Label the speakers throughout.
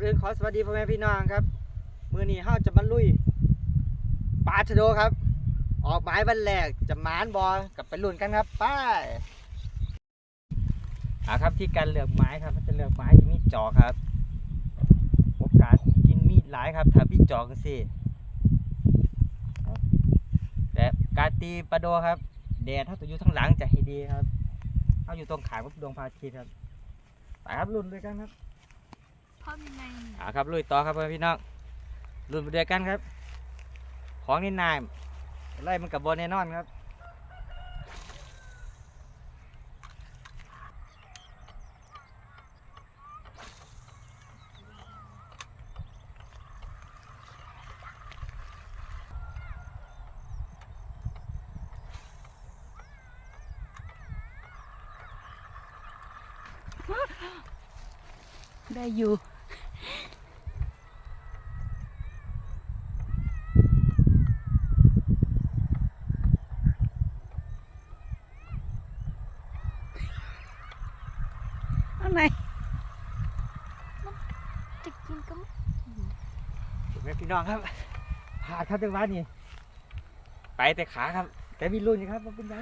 Speaker 1: อนอื่นขอสวัสดีพ่อแม่พี่น้องครับ มือนี้เฮาจะมาลุยปลาชะโดครับ ออกหมายวันแรกจะหมานบอกับไปลุ้นกันครับไป้าอ่าครับที่การเลือกไม้ครับจะเลือกไม้ที่มีจอกครับโอกาสกินมีดหลายครับถ้าพี่จอกสิแต่การตีปลาโดครับแดดถ้าตัวอยู่ทางหลังจะให้ดีครับเอาอยู่ตรงขางกับดวงพระอาทิตย์ครับไปครับลุ้นด้วยกันครับ
Speaker 2: พ่อมีไง
Speaker 1: อ่าครับลุยต่อครับพี่น้องรุ่นเดียวกันครับ ของนี่นายไล่มันกับบอลแน่นอนครับ
Speaker 2: ได้อยู่อะไรจะกินก็ไม่
Speaker 1: ถูกไหมพี่น้องครับหาดครับจังหวะนี้ไปแต่ขาครับ แต่มีรุ่นอยู่ครับมันเป็นไง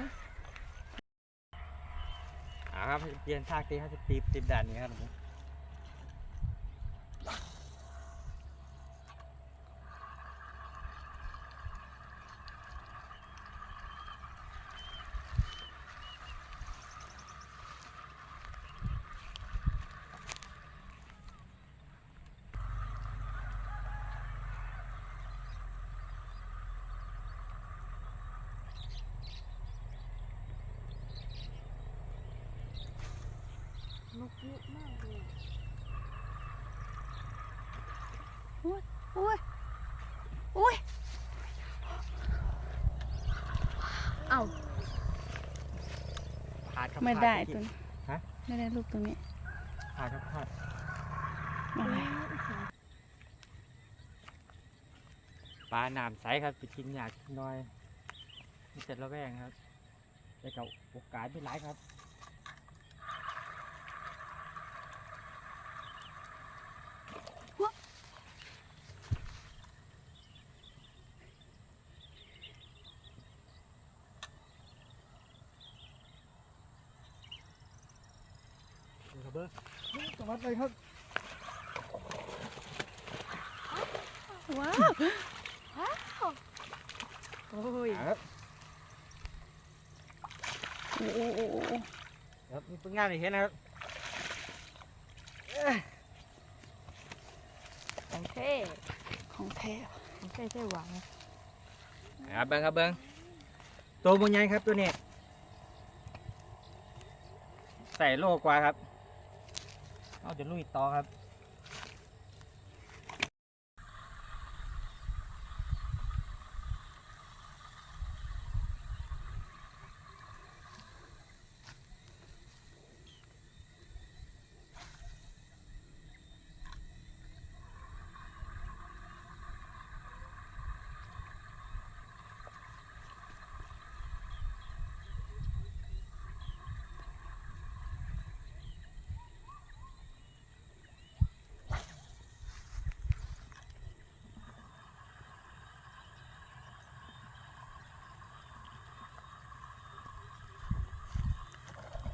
Speaker 1: อ่าครับเปลี่ยนท่าตีครับจะตีตีด่านนี้ครับ
Speaker 2: เยอะมากเลยโอ้ยโอ้ยโอ้ยเอ้า
Speaker 1: พาดครับ
Speaker 2: ไม่
Speaker 1: พา
Speaker 2: ได้
Speaker 1: ที่
Speaker 2: ตัวนี้
Speaker 1: ฮะ
Speaker 2: ไม่ได้ลูกตรงนี้
Speaker 1: พาดครับพาด
Speaker 2: อะไร
Speaker 1: ปลาหนามใสครับไปกินยากกินน้อยมีแต่ระแวงครับแต่กับโอกาสที่หลายครับ เบอร์สวัสดีครับ
Speaker 2: ว้าว ว้าว โอ้ย
Speaker 1: ครับ
Speaker 2: โอ้โอ้โอ้โอ้
Speaker 1: ครับมีผลงานให้เห็นนะครับเอ้ย
Speaker 2: ของเท่ของแท้ของแท้ใช่หวัง
Speaker 1: ครับเบิ้งครับเบิ้งตัวมันใหญ่ครับตัวนี้ใส่โลกว่าครับ เอาจะลุยต่อครับ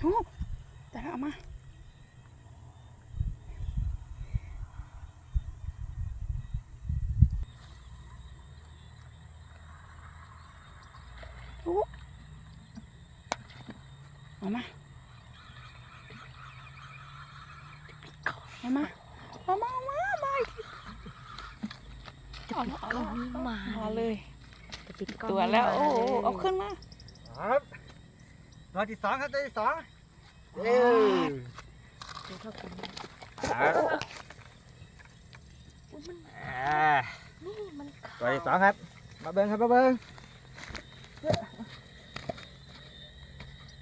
Speaker 2: โอ้แต่ละเอามาโอ้เอามาเอามาเอามาเอามาเอามาอีกทีเอาละเอาละมามาเลย ตัวแล้ว โอ้โหเอาขึ้นมา
Speaker 1: ครับตัวที่สองครับตัวที่สอง เย้ครับอ่า
Speaker 2: นี่มัน
Speaker 1: ตัวที่สองครับ มาเบิ้งครับมาเบิ้ง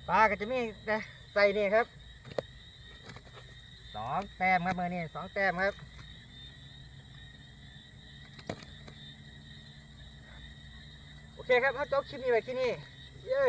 Speaker 1: ปลาก็จะมีแต่ใส่นี่ครับสองแต้มครับมือนี่สองแต้มครับโอเคครับถ้าจบคลิปนี้ไว้ที่นี่เย้